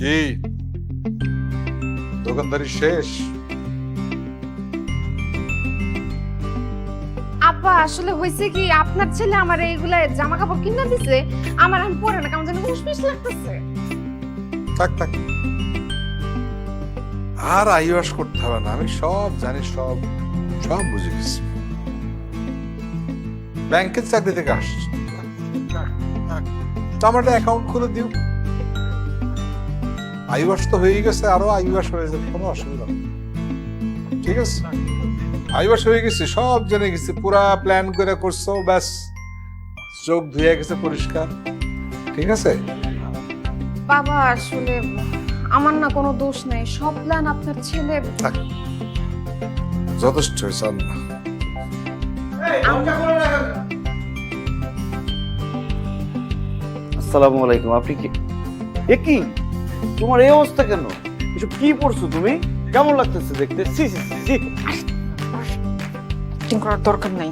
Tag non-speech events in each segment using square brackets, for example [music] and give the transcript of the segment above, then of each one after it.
কি দোকানদারি শেষ। আব্বা আসলে হয়েছে কি আপনার ছেলে আমার এইগুলা জামা কাপড় কিনে দিছে আমার আমি পরে না কেমন যেন উসপিস লাগতেছে। থাক থাক। আর আইওয়াস করতে হবে না আমি সব জানি সব সব বুঝে গেছি। ব্যাংকের চাকরি থেকে আসছি। একটা অ্যাকাউন্ট খুলে দিও। আইওয়াস তো হয়ে গেছে আরও আইওয়াস হয়ে যাবে কোনো অসুবিধা নেই। ঠিক আছে? আইওয়াস হয়ে গেছে সব জেনে গেছি পুরা প্ল্যান করে করছ ব্যাস চোখ ধুয়ে গেছে পরিষ্কার। ঠিক আছে? বাবা আসলে আমার না কোনো দোষ নেই সব প্ল্যান আপনার ছেলে। থাক। যথেষ্ট হয়েছে আর আসসালামু আলাইকুম আপনি কি? এ কি? তোমার এই অবস্থা কেন? এসব কি পড়ছো তুমি? কেমন লাগতেছে দেখতে? সি সি সি, সি। করার দরকার নাই।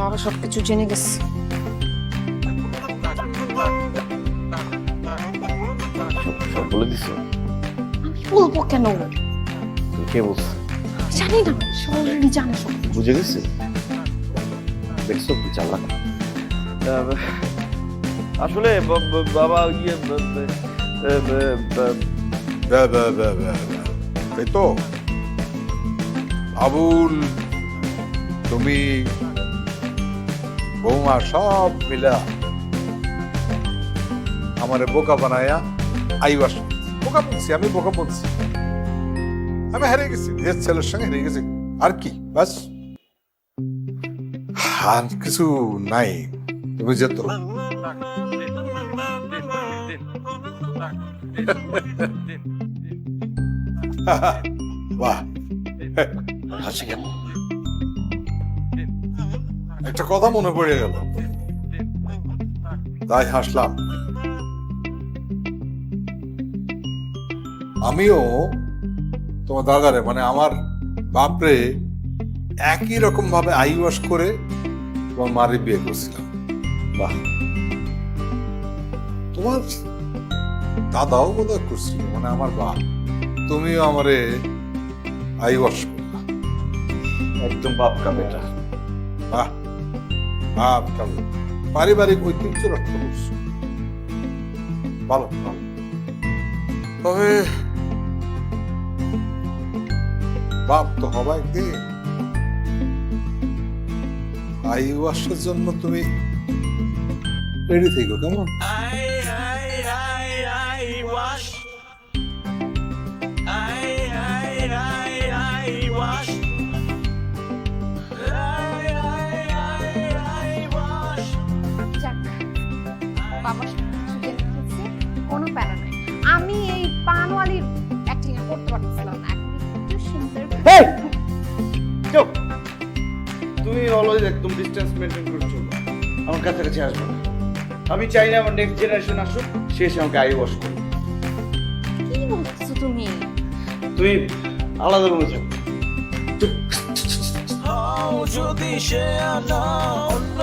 বাবা সবকিছু জেনে গেছে। সব বলে দিছো। বলব কেন? কে বলছো? জানি না অলরেডি জানে সব বুঝে গেছে? দেখছ কি চালাক। আসলে বাবা ইয়ে তো আবুল তুমি বৌমা সব মিলা আমারে বোকা বানায়া আইবাস বোকা বলছি আমি বোকা বলছি আমি হেরে গেছি নিজের ছেলের সঙ্গে হেরে গেছি আর কি বাস আর কিছু নাই তুমি যেত [laughs] একটা কথা মনে পড়ে গেল। তাই হাসলাম। আমিও তোমার দাদারে মানে আমার বাপরে একই রকম ভাবে আইওয়াস করে তোমার মারে বিয়ে করছিলাম। বাহ। তোমার দাদাও বোধহয় করছিল মানে আমার বাপ তুমিও আমারে আইওয়াস করলা। একদম বাপ কা বেটা। বাহ বাপ পারিবারিক ঐতিহ্য রক্ষা করছ। ভালো ভালো। তবে বাপ তো হবা একদিন আইওয়াসের জন্য তুমি রেডি থেকো কেমন? প্যারা নাই আমি এই পানওয়ালির অ্যাক্টিং করতে পারতেছিলাম না। একটু সুন্দর। এই চুপ! তুমি অলওয়েজ একদম ডিসটেন্স মেনটেন করে চলো আমার কাছাকাছি আসবে না। আমি চাই না আমার নেক্সট জেনারেশন আসুক সে এসে আমাকে আই ওয়াশ করুক। কি বলছো তুমি? তুমি আলাদা রুমে যাও। যদি সে আনা অন্য